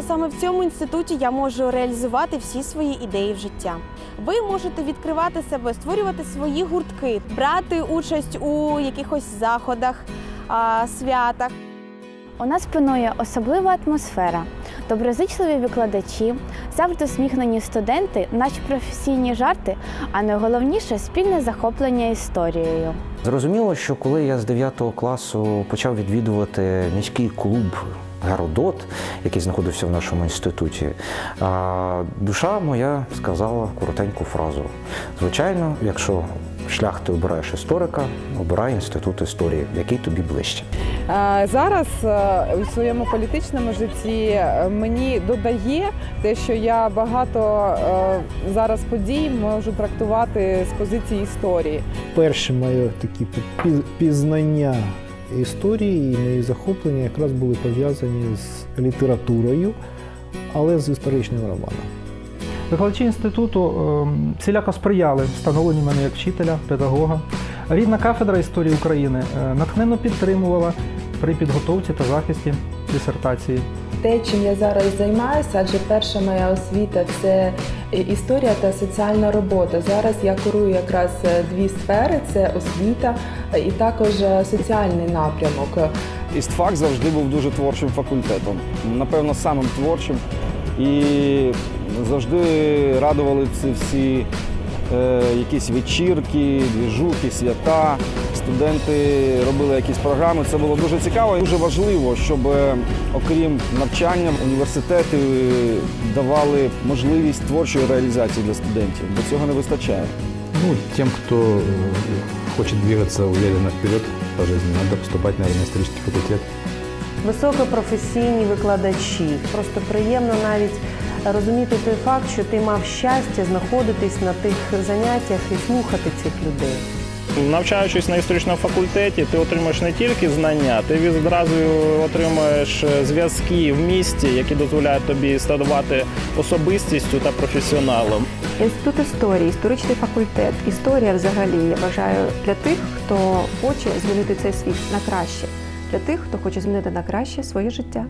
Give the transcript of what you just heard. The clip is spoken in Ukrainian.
що саме в цьому інституті я можу реалізувати всі свої ідеї в життя. Ви можете відкривати себе, створювати свої гуртки, брати участь у якихось заходах, святах. У нас панує особлива атмосфера, доброзичливі викладачі, завжди усміхнені студенти, наші професійні жарти, а найголовніше спільне захоплення історією. Зрозуміло, що коли я з 9 класу почав відвідувати міський клуб Геродот, який знаходився в нашому інституті, а, душа моя сказала коротеньку фразу. Звичайно, якщо шлях ти обираєш історика, обирай інститут історії, який тобі ближче. Зараз е, у своєму політичному житті е, мені додає те, що я багато е, зараз подій можу трактувати з позиції історії. перші мої такі пі- пізнання історії і мої захоплення якраз були пов'язані з літературою, але з історичним романом. Викладачі інституту ем, всіляко сприяли встановленню мене як вчителя, педагога. Рідна кафедра історії України е, натхненно підтримувала при підготовці та захисті дисертації. Те, чим я зараз займаюся, адже перша моя освіта це історія та соціальна робота. Зараз я курую якраз дві сфери: це освіта і також соціальний напрямок. Істфак завжди був дуже творчим факультетом, напевно, самим творчим. І завжди радували ці всі е, якісь вечірки, двіжухи, свята. Студенти робили якісь програми. Це було дуже цікаво і дуже важливо, щоб, е, окрім навчання, університети давали можливість творчої реалізації для студентів, бо цього не вистачає. Ну, тем, кто э, хочет двигаться уверенно вперед по жизни, надо поступать, на исторический факультет. Високопрофесійні викладачі. Просто приємно навіть розуміти той факт, що ти мав щастя знаходитись на тих заняттях і слухати цих людей. Навчаючись на історичному факультеті, ти отримуєш не тільки знання, ти відразу отримуєш зв'язки в місті, які дозволяють тобі ставати особистістю та професіоналом. Інститут історії, історичний факультет, історія взагалі я вважаю для тих, хто хоче змінити цей світ на краще, для тих, хто хоче змінити на краще своє життя.